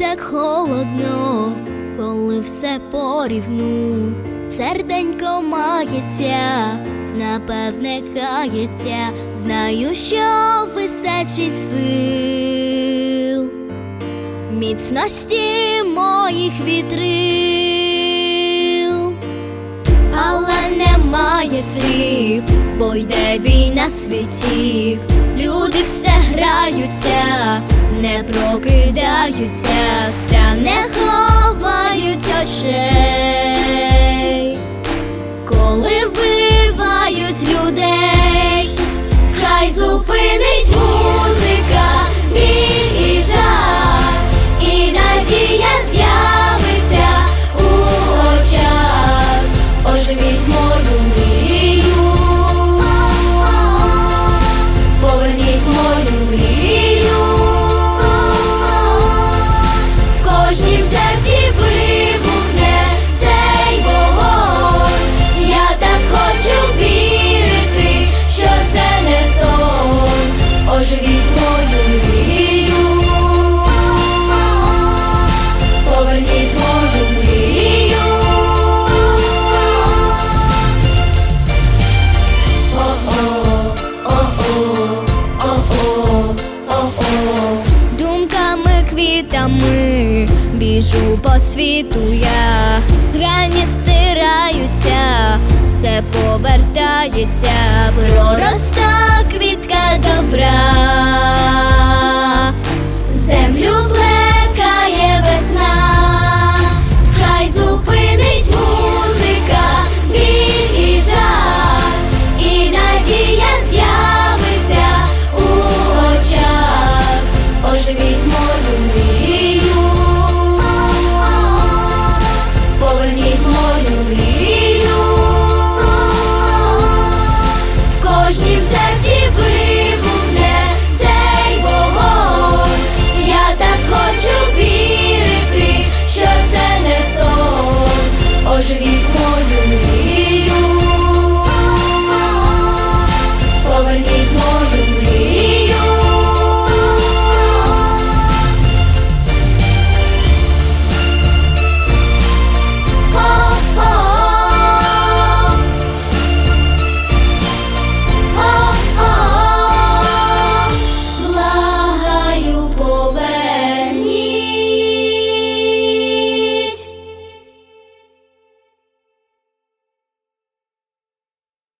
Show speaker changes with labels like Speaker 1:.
Speaker 1: як холодно, коли все порівну, серденько мається, напевне, кається, знаю, що вистачить сил, міцності моїх вітрил, але немає слів, бо йде війна світів, люди все граються, не прокидаються, та не ховають очей, квітами біжу по світу я, грані стираються, все повертається, пророста квітка добра,